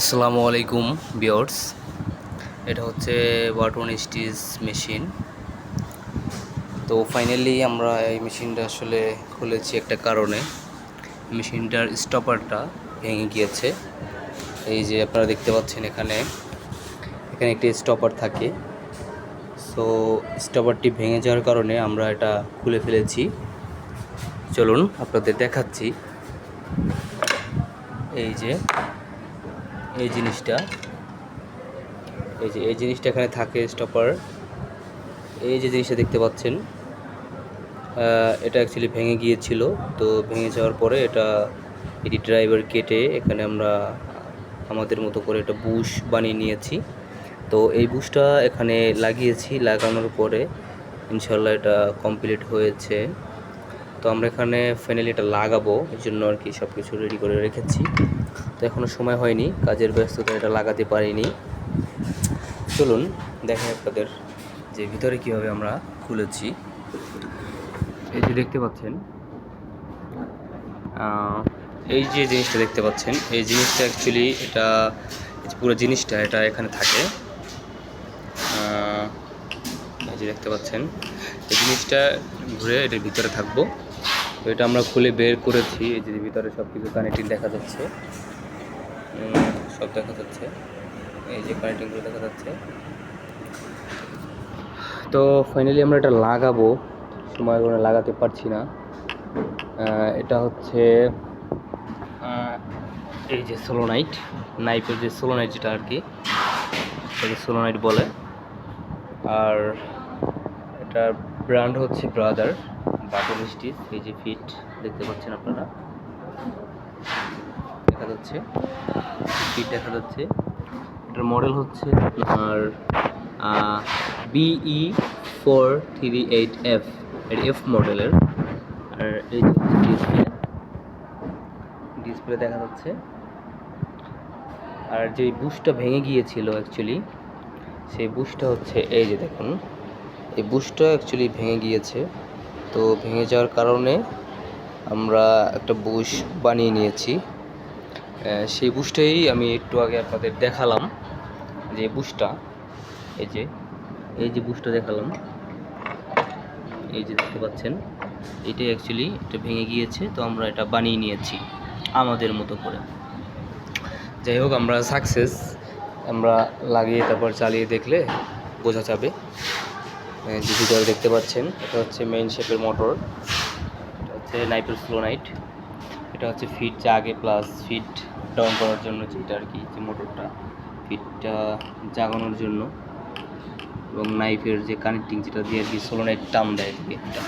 আসসালামু আলাইকুম বিয়ার্স এটা হচ্ছে ওয়াটন স্টিচ মেশিন তো ফাইনালি আমরা এই মেশিনটা আসলে খুলেছি একটা কারণে। মেশিনটার স্টপারটা ভেঙে গিয়েছে। এই যে আপনারা দেখতে পাচ্ছেন এখানে এখানে একটি স্টপার থাকে। সো স্টপারটি ভেঙে যাওয়ার কারণে আমরা এটা খুলে ফেলেছি। চলুন আপনাদের দেখাচ্ছি। এই যে এই জিনিসটা। এই যে, এই জিনিসটা এখানে থাকে স্টপার এই যে জিনিসটা দেখতে পাচ্ছেন এটা অ্যাকচুয়ালি ভেঙে গিয়েছিল। তো ভেঙে যাওয়ার পরে এটা এটি ড্রাইভার কেটে এখানে আমরা আমাদের মতো করে একটা বুশ বানিয়ে নিয়েছি। তো এই বুশটা এখানে লাগিয়েছি, লাগানোর পরে ইনশাল্লাহ এটা কমপ্লিট হয়েছে। তো আমরা এখানে ফাইনালি এটা লাগাবো, এই জন্য আর কি সব কিছু রেডি করে রেখেছি। তো এখনও সময় হয়নি, কাজের ব্যস্ততা এটা লাগাতে পারিনি। চলুন দেখেন আপনাদের যে ভিতরে কীভাবে আমরা খুলেছি। এই যে দেখতে পাচ্ছেন এই যে জিনিসটা দেখতে পাচ্ছেন, এই জিনিসটা অ্যাকচুয়ালি এটা পুরো জিনিসটা এটা এখানে থাকে। এই যে দেখতে পাচ্ছেন, এই জিনিসটা ঘুরে এটার ভিতরে থাকব। তো এটা আমরা খুলে বের করেছি, এই যে ভিতরে সব কিছু কানেক্টিং দেখা যাচ্ছে। সব দেখা যাচ্ছে। এই যে কানেক্টিংগুলো দেখা যাচ্ছে। তো ফাইনালি আমরা এটা লাগাবো। সময় করে লাগাতে পারছি না। এটা হচ্ছে এই যে সোলোনাইট নাইফের যে সোলোনাইট যেটা আর কি, এটাকে সোলোনাইট বলে। আর এটার ব্র্যান্ড হচ্ছে ব্রাদার বাটন স্টিচ এই যে ফিট দেখতে পাচ্ছেন আপনারা। দেখা যাচ্ছে ফিট দেখা যাচ্ছে। এটার মডেল হচ্ছে আপনার BE four three eight F এর এফ মডেলের আর এই যে ডিসপ্লে ডিসপ্লে দেখা যাচ্ছে। আর যে বুশটা ভেঙে গিয়েছিল অ্যাকচুয়ালি সেই বুশটা হচ্ছে, এই যে দেখুন, এই বুশটা অ্যাকচুয়ালি ভেঙে গিয়েছে। তো ভেঙে যাওয়ার কারণে আমরা একটা বুশ বানিয়ে নিয়েছি। সেই বুশটাই আমি একটু আগে আপনাদের দেখালাম, যে বুশটা, এই যে এই যে বুশটা দেখালাম, এই যে দেখতে পাচ্ছেন, এটাই অ্যাকচুয়ালি এটা ভেঙে গিয়েছে, তো আমরা এটা বানিয়ে নিয়েছি আমাদের মতো করে। যাই হোক, আমরা সাকসেস আমরা লাগিয়ে তারপর চালিয়ে দেখলে বোঝা যাবে। ভিতরে দেখতে পাচ্ছেন, এটা হচ্ছে মেইন শেপের মোটর এটা হচ্ছে নাইপের ফ্লোনাইট এটা হচ্ছে ফিট যা আগে প্লাস ফিট ডাউন করার জন্য যেটা আর কি, যে মোটরটা ফিটটা জাগানোর জন্য। এবং নাইফের যে কানেক্টিং যেটা দিয়ে আর কি সোলোনাইট টাম দেয় এটা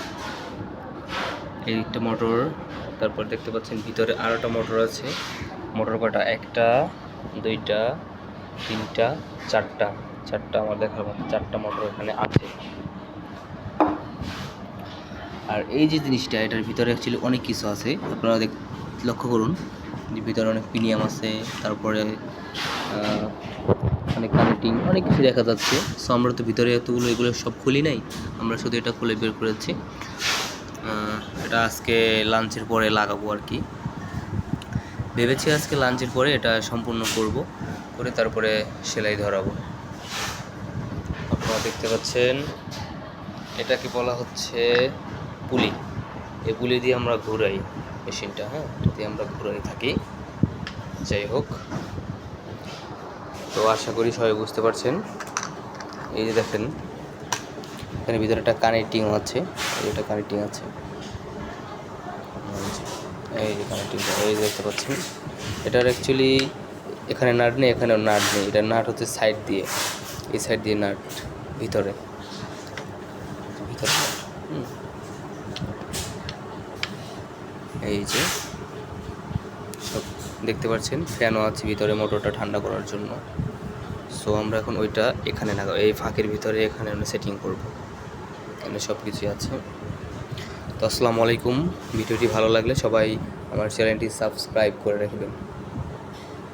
এই একটা মোটর তারপর দেখতে পাচ্ছেন ভিতরে আরোটা মোটর আছে। মোটর কটা একটা, দুইটা, তিনটা, চারটা। চারটা আমার দেখার মতো চারটা মোটর এখানে আছে। আর এই যে জিনিসটা, এটার ভিতরে অ্যাকচুয়ালি অনেক কিছু আছে। আপনারা দেখ, লক্ষ্য করুন, যে ভিতরে অনেক প্রিমিয়াম আছে, তারপরে অনেক কানেক্টিং অনেক কিছু দেখা যাচ্ছে। সো আমরা তো ভিতরে এতগুলো, এগুলো সব খুলি নাই। আমরা শুধু এটা খুলে বের করেছি। এটা আজকে লাঞ্চের পরে লাগাবো আর কি। ভেবেছি আজকে লাঞ্চের পরে এটা সম্পূর্ণ করব, করে তারপরে সেলাই ধরাবো। আপনারা দেখতে পাচ্ছেন, এটাকে বলা হচ্ছে পুলি। এই পুলি দিয়ে আমরা ঘুরাই মেশিনটা হ্যাঁ? দিয়ে আমরা ঘুরাই থাকি, যাই হোক। তো আশা করি সবাই বুঝতে পারছেন। এই যে দেখেন, এখানে ভিতরে একটা কানেক্টিং আছে। এই একটা কানেক্টিং আছে। এই যে- এই যে কানেক্টিং এই দেখতে পাচ্ছেন। এটার অ্যাকচুয়ালি এখানে নাট নেই এখানেও নাট নেই। এটা নাট হচ্ছে সাইড দিয়ে। এই সাইড দিয়ে নাট, ভিতরে। ভিতরে হুম। এই যে, সব দেখতে পাচ্ছেন, ফ্যানও আছে ভিতরে, মোটরটা ঠান্ডা করার জন্য। সো আমরা এখন ওইটা এখানে লাগাবো এই ফাঁকের ভিতরে এখানে আমরা সেটিং করব। এখানে সব কিছুই আছে। তো, আসসালামু আলাইকুম। ভিডিওটি ভালো লাগলে সবাই আমার চ্যানেলটি সাবস্ক্রাইব করে রাখবেন